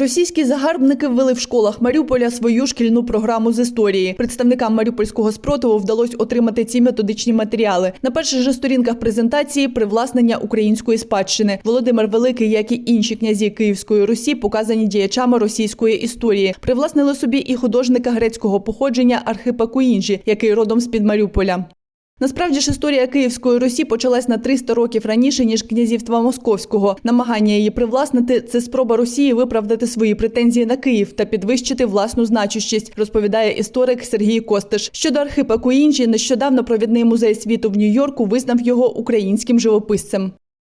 Російські загарбники ввели в школах Маріуполя свою шкільну програму з історії. Представникам маріупольського спротиву вдалося отримати ці методичні матеріали. На перших же сторінках презентації привласнення української спадщини. Володимир Великий, як і інші князі Київської Русі, показані діячами російської історії. Привласнили собі і художника грецького походження Архипа Куінджі, який родом з під Маріуполя. Насправді ж історія Київської Русі почалась на 300 років раніше ніж князівства Московського. Намагання її привласнити це спроба Росії виправдати свої претензії на Київ та підвищити власну значущість, розповідає історик Сергій Костиш. Щодо Архипа Куінджі, нещодавно провідний музей світу в Нью-Йорку визнав його українським живописцем.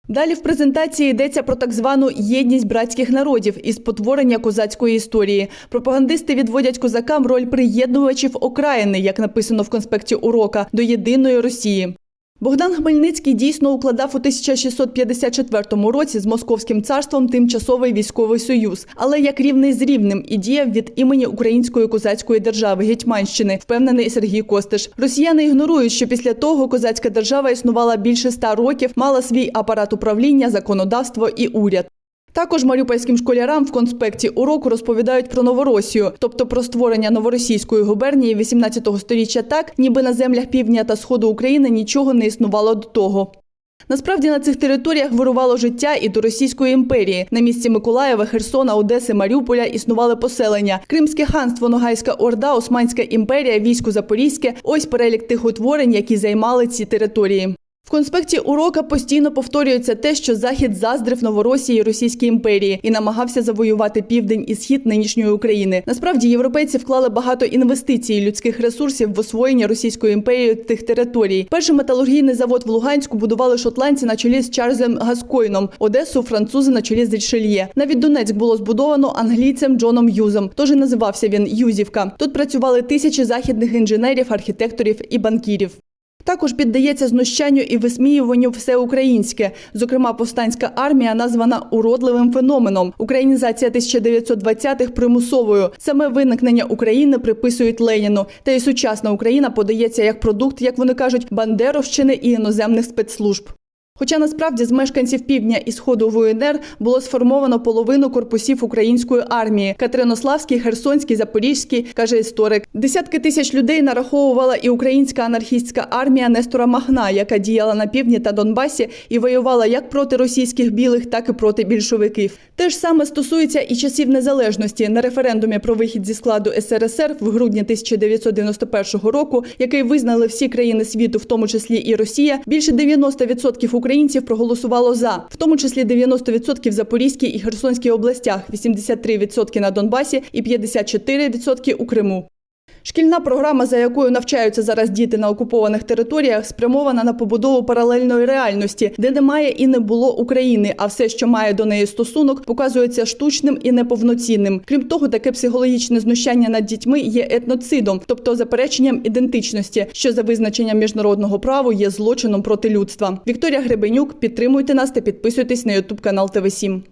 Далі в презентації йдеться про так звану єдність братських народів і спотворення козацької історії. Пропагандисти відводять козакам роль приєднувачів окраїни, як написано в конспекті урока, до єдиної Росії. Богдан Хмельницький дійсно укладав у 1654 році з Московським царством тимчасовий військовий союз, але як рівний з рівним і діяв від імені Української козацької держави Гетьманщини, впевнений Сергій Костиш. Росіяни ігнорують, що після того козацька держава існувала більше ста років, мала свій апарат управління, законодавство і уряд. Також маріупольським школярам в конспекті уроку розповідають про Новоросію, тобто про створення новоросійської губернії 18-го століття так, ніби на землях півдня та сходу України нічого не існувало до того. Насправді на цих територіях вирувало життя і до Російської імперії. На місці Миколаєва, Херсона, Одеси, Маріуполя існували поселення: Кримське ханство, Ногайська Орда, Османська імперія, військо Запорізьке. Ось перелік тих утворень, які займали ці території. В конспекті урока постійно повторюється те, що Захід заздрив Новоросії Російській імперії і намагався завоювати південь і схід нинішньої України. Насправді європейці вклали багато інвестицій людських ресурсів в освоєння Російської імперії тих територій. Перший металургійний завод в Луганську будували шотландці на чолі з Чарльзом Гаскойном, Одесу французи на чолі з Рішельє. Навіть Донецьк було збудовано англійцем Джоном Юзом. Тож і називався він Юзівка. Тут працювали тисячі західних інженерів, архітекторів і банкірів. Також піддається знущанню і висміюванню все українське. Зокрема, повстанська армія названа уродливим феноменом. Українізація 1920-х примусовою. Саме виникнення України приписують Леніну. Та й сучасна Україна подається як продукт, як вони кажуть, бандеровщини і іноземних спецслужб. Хоча насправді з мешканців півдня і сходу ВУНР було сформовано половину корпусів української армії Катеринославський, Херсонський, Запорізький, каже історик. Десятки тисяч людей нараховувала і українська анархістська армія Нестора Махна, яка діяла на півдні та Донбасі і воювала як проти російських білих, так і проти більшовиків. Те ж саме стосується і часів незалежності на референдумі про вихід зі складу СРСР в грудні 1991 року, який визнали всі країни світу, в тому числі і Росія. Більше 90% українців проголосувало за, в тому числі 90% в Запорізькій і Херсонській областях, 83% на Донбасі і 54% у Криму. Шкільна програма, за якою навчаються зараз діти на окупованих територіях, спрямована на побудову паралельної реальності, де немає і не було України, а все, що має до неї стосунок, показується штучним і неповноцінним. Крім того, таке психологічне знущання над дітьми є етноцидом, тобто запереченням ідентичності, що за визначенням міжнародного права є злочином проти людства. Вікторія Гребенюк, підтримуйте нас та підписуйтесь на Ютуб канал ТВ 7